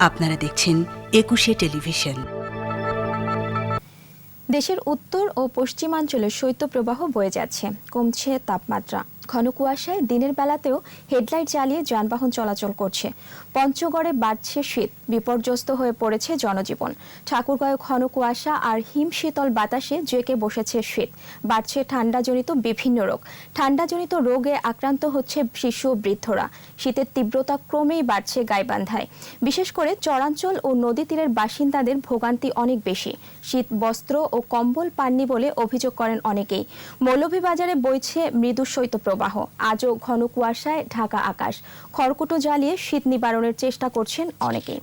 আপনারা দেখছেন একুশে টেলিভিশন। দেশের উত্তর ও পশ্চিমাঞ্চলে শৈত্যপ্রবাহ বয়ে যাচ্ছে কমছে তাপমাত্রা। ঘন কুয়াশায় দিনের বেলাতেও হেডলাইট জ্বালিয়ে যানবাহন চলাচল করছে। পঞ্চগড়ে বাড়ছে শীত, বিপর্যস্ত হয়ে পড়েছে জনজীবন। ঠাকুরগাঁয়ে ঘন কুয়াশা আর হিম শীতল বাতাসে জেকে বসেছে শীত। বাড়ছে ঠান্ডাজনিত বিভিন্ন রোগ। ঠান্ডাজনিত রোগে আক্রান্ত হচ্ছে শিশু বৃদ্ধরা। শীতের তীব্রতা ক্রমেই বাড়ছে গাইবান্ধায়। বিশেষ করে চরাঞ্চল ও নদী তীরের বাসিন্দাদের ভোগান্তি অনেক বেশি। শীত বস্ত্র ও কম্বল পাননি বলে অভিযোগ করেন অনেকেই। মৌলভীবাজারে বইছে মৃদু শৈত্যপ্রবাহ আজও ঘন কুয়াশায় ঢাকা আকাশ। খড়কুটো জ্বালিয়ে শীত নিবারণের চেষ্টা করছেন অনেকেই